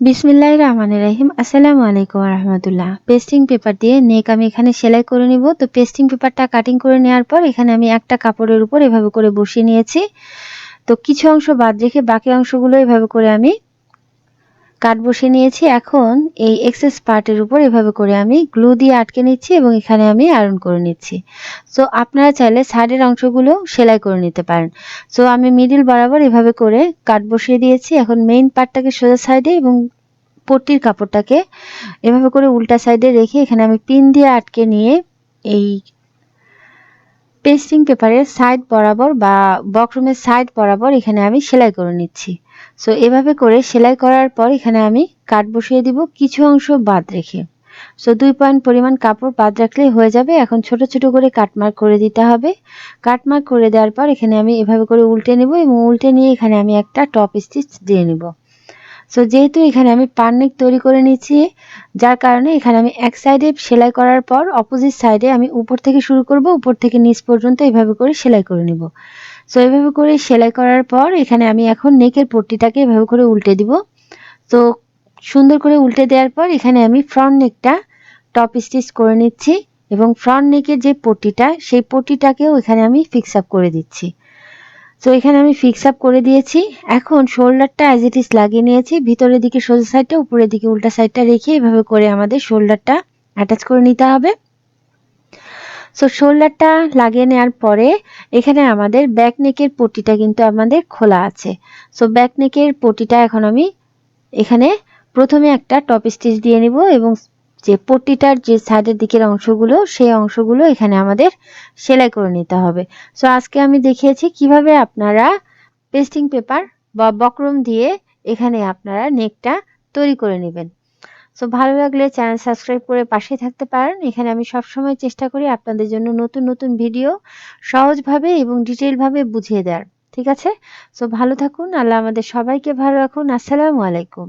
বিসমিল্লাহ রহমান রাহিম। আসসালামু আলাইকুম রহমতুল্লাহ। পেস্টিং পেপার দিয়ে নেক আমি এখানে সেলাই করে নিব। তো পেস্টিং পেপারটা কাটিং করে নেওয়ার পর এখানে আমি একটা কাপড়ের উপর এভাবে করে বসিয়ে নিয়েছি। তো কিছু অংশ বাদ রেখে বাকি অংশগুলো এভাবে করে আমি কাট বসিয়ে নিয়েছি। এখন এই এক্সেস পার্টের উপর এভাবে করে আমি গ্লু দিয়ে আটকে নিচ্ছি এবং এখানে আমি আয়রন করে নিচ্ছি। সো আপনারা চাইলে সাইডের অংশগুলো সেলাই করে নিতে পারেন। সো আমি মিডিল বরাবর এভাবে করে কাট বসিয়ে দিয়েছি। এখন মেইন পার্টটাকে সোজা সাইডে এবং পট্টির কাপড়টাকে এভাবে করে উল্টা সাইডে রেখে এখানে আমি পিন দিয়ে আটকে নিয়ে এই পেস্টিং পেপারের সাইড বরাবর বা বক্রমের সাইড বরাবর এখানে আমি সেলাই করে নিচ্ছি। সো এভাবে করে সেলাই করার পর এখানে আমি কাট বসিয়ে দিব কিছু অংশ বাদ রেখে। সো দুই পয়েন্ট পরিমাণ কাপড় বাদ রাখলেই হয়ে যাবে। এখন ছোট ছোট করে কাটমার্ক করে দিতে হবে। কাটমার্ক করে দেওয়ার পর এখানে আমি এভাবে করে উল্টে নেব এবং উল্টে নিয়ে এখানে আমি একটা টপ স্টিচ দিয়ে নিব। সো যেহেতু এখানে আমি পান্নিক তৈরি করে নিচ্ছি যার কারণে এখানে আমি এক সাইডে সেলাই করার পর অপোজিট সাইডে আমি উপর থেকে শুরু করব, উপর থেকে নিচ পর্যন্ত এভাবে করে সেলাই করে নিব। সো এভাবে করে সেলাই করার পর এখানে আমি এখন নেকের পট্টিটাকে এভাবে করে উল্টে দিব। তো সুন্দর করে উল্টে দেওয়ার পর এখানে আমি ফ্রন্ট নেকটা টপ স্টিচ করে নিচ্ছি এবং ফ্রন্ট নেকের যে পট্টিটা, সেই পট্টিটাকেও এখানে আমি ফিক্স আপ করে দিচ্ছি। তো এখানে আমি ফিক্স আপ করে দিয়েছি। এখন শোল্ডারটা অ্যাজ ইট ইস লাগিয়ে নিয়েছি। ভিতরের দিকে সোজা সাইডটা উপরের দিকে উল্টা সাইডটা রেখে এভাবে করে আমাদের শোল্ডারটা অ্যাটাচ করে নিতে হবে। সো শোল্ডারটা লাগিয়ে নেওয়ার পরে এখানে আমাদের ব্যাক নেকের পটিটা কিন্তু আমাদের খোলা আছে। সো ব্যাক নেকের পটিটা এখন আমি এখানে প্রথমে একটা টপ স্টিচ দিয়ে নিব এবং যে পট্টিটার যে সাইডের দিকের অংশগুলো, সেই অংশগুলো এখানে আমাদের সেলাই করে নিতে হবে। সো আজকে আমি দেখিয়েছি কীভাবে আপনারা পেস্টিং পেপার বা বক্রম দিয়ে এখানে আপনারা নেকটা তৈরি করে নেবেন। সো ভালো লাগলে চ্যানেল সাবস্ক্রাইব করে পাশে থাকতে পারেন। এখানে আমি সবসময় চেষ্টা করি আপনাদের জন্য নতুন নতুন ভিডিও সহজভাবে এবং ডিটেলভাবে বুঝিয়ে দেওয়ার। ঠিক আছে? সো ভালো থাকুন, আল্লাহ আমাদের সবাইকে ভালো রাখুন। আসসালামু আলাইকুম।